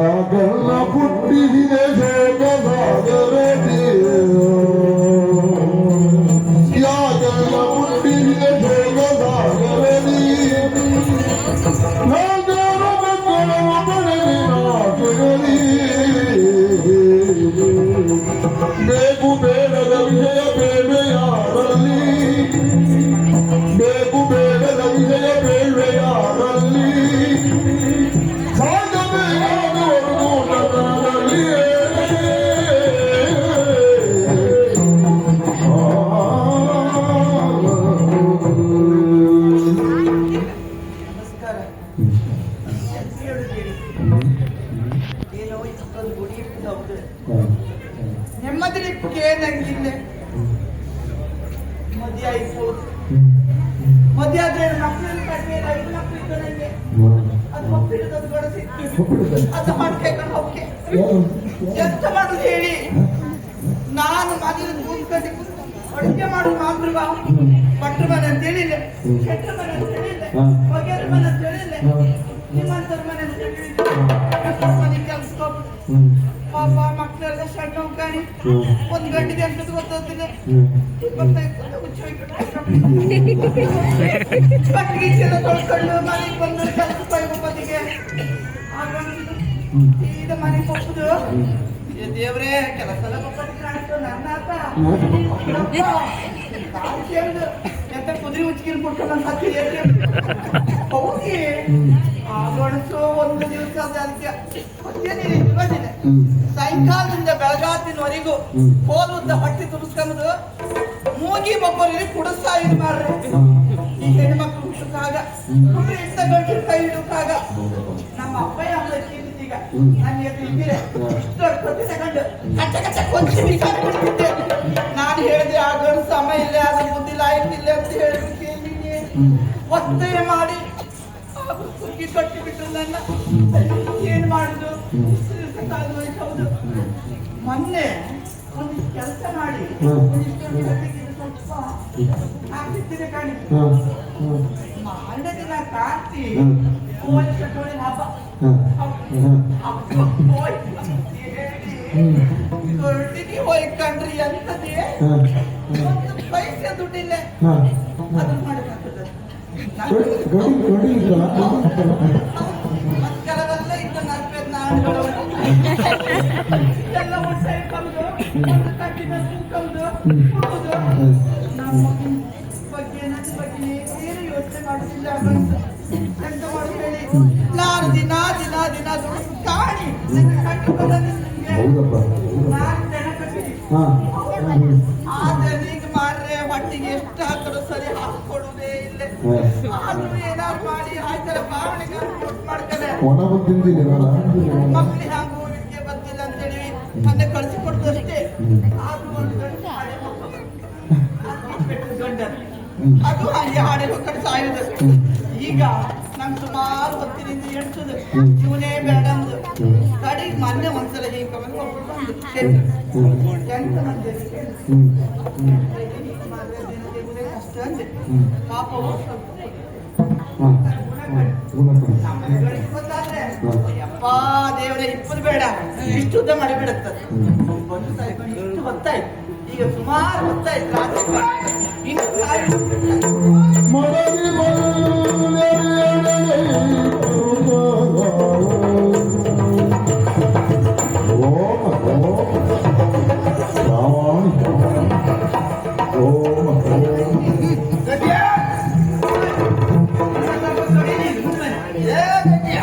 ಸಾಗರ ಪುಟ್ಟಿದೆ ಶೋಕ ಸಾಗರದಿ ಸಾಗರ ಪುಟ್ಟಿದೆ ಶೋಕ ಸಾಗರದಿ ಸಾಗರ ಮಕ್ಕಳು ಬಡಲಿ ನಾಗರದಿ ಬೇಕು ಅದು ಗೊಡಸಿ ಅದು ಮಾಡ್ಕೊಂಡು ಹೋಗಿ ಏನು? ಎಂತ ಮಾಡುದು ಹೇಳಿ ನಾನು ಮನೆಯಲ್ಲಿ ಕೂತ್ಕೊಂಡು ಅಡುಗೆ ಮಾಡುದು ಮಾತ್ರ ಭಟ್ರ ಮನೆ ಅಂತ ಹೇಳಿಲ್ಲ ಶೆಟ್ರ ಮನೆ ಅಂತ ಹೇಳಿಲ್ಲ. ಹೊಗೆರ ಮನೆ ಅಂತ ಹೇಳಿಲ್ಲ ಹಾ. ನಿಮ್ಮಂತರ ಮನೆ ಅಂತ ಹೇಳಿಲ್ಲ ಮನೆ ಕೆಲ್ಸ. ಪಾಪ ಮಕ್ಕಳೆಲ್ಲ ಸಣ್ಣ ಹ್ಮ್. ಒಂದ್ ಗಂಟೆಗೆ ಎಂಟದ್ದು ಗೊತ್ತಾಗ್ತಿಲ್ಲ. ಬಟ್ಟೆಗಿಟ್ಟೆಲ್ಲ ತೊಳ್ಕೊಂಡು ಮನೆಗೆ ಬಂದು ಕೆಲಸ ಬದಿಗೆ. ಈಗ ಮನೆಗೆ ಹೋಗುದು ದೇವ್ರೇ ಕೆಲಸ ಎಲ್ಲ ನನ್ನ ಆತ. ಎಂತ ಕುದುರೆ ಉಚ್ಕಿನ ಕೊಟ್ಟು ನನ್ನ ಹೋಗಿ. ಆ ಗಣಸು ಒಂದು ದಿವಸ ಅದಕ್ಕೆ. ಸಾಯಂಕಾಲದಿಂದ ಬೆಳಗಾತಿನವರೆಗೂ ಕೋಲು ಕೋಲುದ್ದ ಹೊಟ್ಟೆ ತುರಿಸ್ಕೊಂಡು ಮೂಗಿ ಒಬ್ಬರಿಗೆ ಕುಡಿಸ್ತಾ ಇದು ಮಾಡ್ರಿ ಈ ಹೆಣ್ಮಕ್ಳು ಹುಟ್ಟುಕಾಗ ಹುಟ್ಟು ಇಂಥ ಗಂಟಲು ಕೈ ಹಿಡುಕಾಗ ನಮ್ಮ ಅಪ್ಪಯ್ಯ ಅಂತ. ಇಷ್ಟು ಕಚ್ಚ ಕಚ್ಚ ಕೊಂಚ ಬಿಸಾಕ್ಬಿಡ್ತಿದ್ದೆ ನಾನು ಹೇಳಿದೆ ಆ ಸಮಯ ಇಲ್ಲ ಆದ ಬುದ್ಧಿ ಲಾಯಕ್ ಇಲ್ಲ ಅಂತ ಹೇಳಿ. ಒತ್ತಾಯ ಮಾಡಿ ಕುಗ್ಗಿ ಕಟ್ಟಿ ಬಿಟ್ಟು ನನ್ನ. ಏನ್ ಮಾಡುದು? ಹೌದು ಮೊನ್ನೆ ಒಂದು ಕೆಲಸ ಮಾಡಿ. ಸ್ವಲ್ಪ ಕಾಣಿ. ಮಾರನೇ ದಿನ. ಕೋಳಿ ಕಟ್ಟೋಳಿ ಹಬ್ಬ. ಹೋಯ್ಕಂಡ್ರಿ ಅಂತದೇ ಒಂದು ಪೈಸೆ ದುಡ್ಡಿಲ್ಲ. ಅದನ್ನ ಕೆಲವೆಲ್ಲ ಇತ್ತು ನಲ್ವತ್ತು ನಾಡುಗಳು ಎಲ್ಲ ಹೊಟ್ಟಿಗೆ ಎಷ್ಟು ಸರಿ ಹಾಕೊಡುವುದೇ ಇಲ್ಲ. ಆದ್ರೂ ಏನಾದ್ರು ಮಾಡಿ ಆಯ್ತಾರೆ ದುಡ್ಡು ಮಾಡ್ತಾರೆ. ಮಕ್ಕಳಿಗೆ ಹಾಗೂ ಬಂದಿಲ್ಲ ಅಂತೇಳಿ ಮೊನ್ನೆ ಕಳಿಸಿ. ಆದ್ರೂ ಒಂದು ಗಂಡು ಹಾಡೆ ಅದು ಹಾಗೆ ಹಾಡೆ ಮಕ್ಕಳು ಸಾಯೋದು ಈಗ ನಂಗೆ ಸುಮಾರು ಹೊತ್ತಿನಿಂದ ಎಣಿಸುದು ಹ್ಮ್. ಇವನೇ ಬೇಡ ಅಂದು. ಕಡೆಗೆ ಮೊನ್ನೆ ಒಂದ್ಸಲ ಹೀಗೆ ಶೆಟ್ರು. ಎಂಟು ಮಂದಿ ಗೊತ್ತಾದ್ರೆ. ಯಪ್ಪ ದೇವರೇ ಇಪ್ಪದು ಬೇಡ. ಇಷ್ಟು ಉದ್ದ. ಇಷ್ಟು ಹೊತ್ತಾಯ್ತು. ಈಗ ಸುಮಾರು ಹೊತ್ತಾಯ್ತು ರಾತ್ರಿ. ಇನ್ನು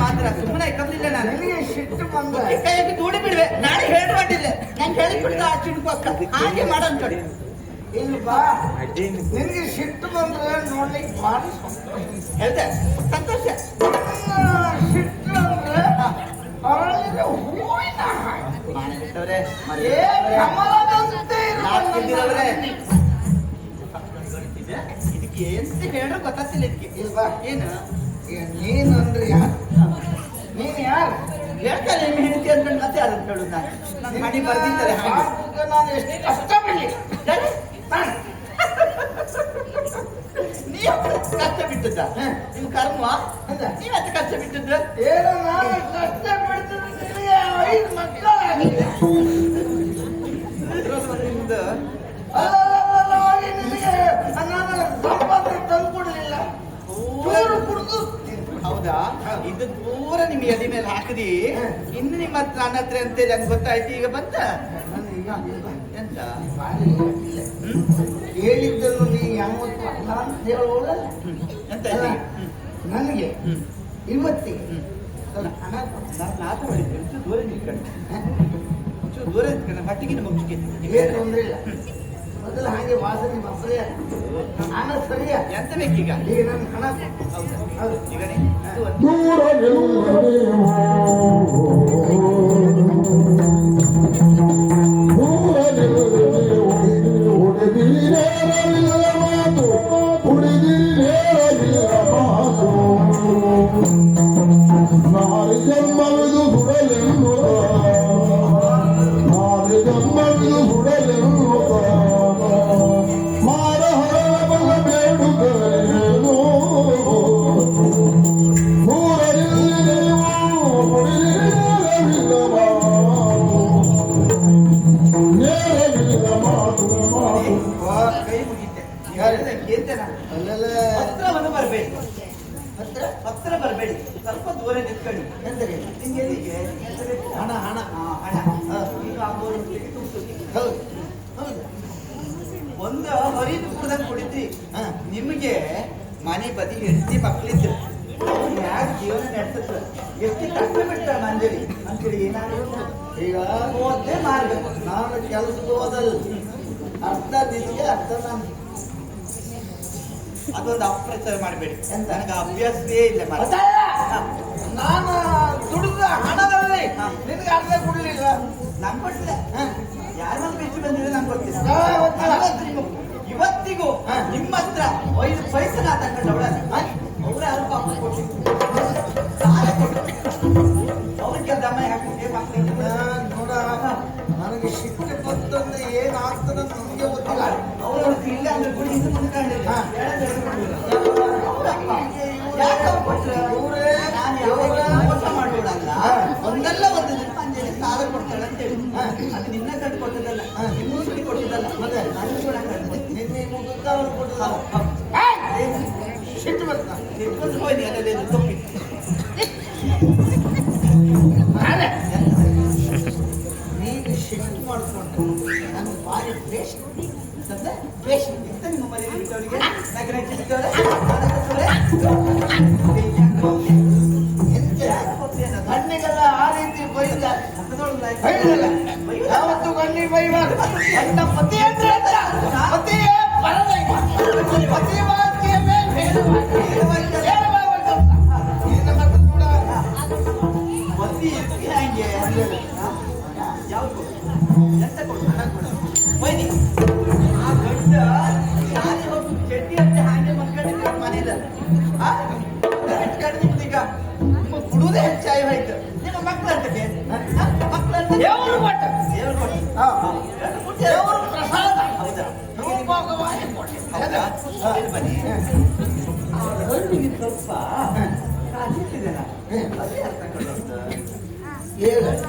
ಮಾತ್ರ ಸುಮ್ಮನೆ ಇಕ್ಕಲಿಲ್ಲ ನಾನು. ನನಗೆ ಸಿಟ್ಟು ಬಂದ ಕೈಯಾಗಿ ದೂಡಿ ಬಿಡುವೆ. ನಾಳೆ ಹೇಳಿ ಮಾಡಿಲ್ಲ ನಾನು ಹೇಳಿ ಆ ಚಿಣ್ಕೋಸ್ಕರ ಹಾಗೆ ಮಾಡಂತ ಇಲ್ಲಿ. ಬಾ ನಿನಗೆ ಸಿಟ್ಟು ಬಂದ್ರೆ ನೋಡ್ಲಿಕ್ಕೆ ಭಾಳ ಹೇಳ್ದೆ. ಸಂತೋಷ. ಸಿಟ್ಟು ಅಂದ್ರೆ ಹೂವಿನ ಹಾಗೆ. ಏ ಕಮಲದಂತೆ ಇದ್ದಿರವ್ರೆ. ಎಂತ ಹೇಳೋ ಗೊತ್ತಾಗ್ತಿಲ್ಲ ಇದಕ್ಕೆ. ಇಲ್ವಾ? ಏನು? ನೀನು ಅಂದ್ರೆ ಯಾರು? ನೀನು ಯಾರು? ಹೇಳ್ತಾರೆ ನಿಮ್ಮ ಹೆಂಡತಿ ಅಂತ ಮತ್ತೆ ಅದನ್ನು ಹೇಳುದು ನಾನು? ಮನೆ ಬರ್ದಿದ್ದಾರೆ ಹಾಗೆ. ನಾನು ಎಷ್ಟು ಕಷ್ಟ ಬಿಡ್ಲಿ ನೀನು ನಾನು ನೀವು ಕಷ್ಟ ಬಿಟ್ಟದ್ದ? ನಿಮ್ ಕರ್ಮ? ನೀವ್ ಅಂತ ಕಷ್ಟ ಬಿಟ್ಟದ್ದು? ಏನೋ ನಾನು ಕಷ್ಟ ಬಿಡ್ತಿದ್ದೀನಿ ಐದು ಮಕ್ಕಳಾಗಿದೆ. ನಿಮ್ದು ಅಲ್ಲಲ್ಲಲ್ಲ, ನಿನಗೆ ನಾನು ಸಂಪಾದನೆ ತಂದು ಕೊಡ್ಲಿಲ್ಲ ಚೂರು ಕುಡ್ದು ಹೌದಾ? ಇದು ಪೂರ ನಿಮ್ ಎದೆ ಮೇಲೆ ಹಾಕದಿ. ಇನ್ನು ನಿಮ್ಮ ಹತ್ರ ನನ್ನ ಹತ್ರ ಅಂತೇಳಿ ನಂಗೆ ಗೊತ್ತಾಯ್ತು ಈಗ ಬಂತ? ಎಂತ. ಹೇಳಿದ್ದನ್ನು ನೀ ಯಾವತ್ತು ಅಲ್ಲ ಅಂತ ಹೇಳುವುದಲ್ಲ ಹ್ಮ್. ಎಂತ. ನನಗೆ? ಇವತ್ತಿ ಇವತ್ತಿಗೆ? ಹಣ ಕೊಡು. ಮಾಡಿದ್ದೆ. ದೂರ ನಿಂತ್ಕೊಂಡು ದೂರ ನಿಂತ್ಕೊಂಡು ಮಟ್ಟಿಗೆ ಮುಗಿಸ್ಕೆ. ಏನು ತೊಂದ್ರೆ ಇಲ್ಲ. ಮೊದಲು ಹಾಗೆ ವಾಸನೆ ಬಬ್ಬರಿಯ ಹಣ ಸರಿಯ? ಎಂತ ಬೇಕೀಗ? ಈಗ ನನ್ನ ಹಣ ಹೌದು. ಈಗ ನೀ- ದೂರ ಮಾತು ಹಣ ಹಣ ಹೌದು ಹೌದು. ಒಂದು ಹರಿದು ಕುಡ್ದಂಗ್ ಕುಡಿದ್ರಿ. ನಿಮಗೆ ಮನೆ ಬದಿ ಹೆಂಡತಿ ಮಕ್ಕಳಿದ್ರು ಯಾಕೆ ಜೀವನ ನಡೆಸುತ್ತ? ಎಷ್ಟು ಕಷ್ಟ ಬಿಡ್ತಾರೆ ಮಂಜರಿ ಅಂತೇಳಿ ಏನಾದ್ರು ಈಗ ಓದ್ದೆ ಮಾಡ್ಬೇಕು ನಾನು ಕೆಲಸದ ಓದಲ್ಲ ಅರ್ಧ ಅರ್ಥ ಅರ್ಧ ನಾನು ಅದೊಂದು ಅಪ್ರಚಾರ ಮಾಡಬೇಡಿ? ನನಗೆ ಅಭ್ಯಾಸವೇ ಇಲ್ಲ? ನಾನು ದುಡಿದ ಹಣದಲ್ಲಿ. ನಿನಗೆ ಅರ್ಧ ಕೊಡ್ಲಿಲ್ಲ. ನಂಗ್ ಗೊತ್ತಿಲ್ಲ ಯಾರು ಮೇಲೆ ಬಂದಿದೆ ನಂಗೆ ಗೊತ್ತಿಲ್ಲ. ಇವತ್ತಿಗೂ ನಿಮ್ಮ ಹತ್ರ ಐದು ಪೈಸೆ ಶಿಫ್ಟ್ ಮಾಡ್ಕೊಂಡು ನಾನು ಭಾರಿ ದ್ವೇಷ ಅಂತಂದ್ರೆ ದ್ವೇಷ. ಎಂತ ನಿಮ್ಮ ಮನೆಯಲ್ಲಿ ಬಿಟ್ಟವರಿಗೆ? ನಗರ? ಕಣ್ಣಿಗೆಲ್ಲ ಆ ರೀತಿ. ಬೈದಲ್ಲ ಯಾವತ್ತು ಕಣ್ಣಿ ಬೈಬಾರ್ದು ಪತಿ ಅಂದ್ರೆ ಅಂತ ಪತಿಯೇ ಪರದೈವ ಕುಡುವುದೇ ಹೆಚ್ಚಾಗಿ ಹೋಯ್ತು ನಿಮ್ಮ ಮಕ್ಕಳ ಅಂತಕ್ಕೆ ಮಕ್ಕಳ ಅಂತ ದೇವರು ಕೊಟ್ಟ. ದೇವರು ಕೊಟ್ಟ. ದೇವರು ಪ್ರಸಾದ. ಹೌದಾ? ಬನ್ನಿ ಸ್ವಲ್ಪ ಅರ್ಥ ಕೊಡೋದು ಹೇಳು.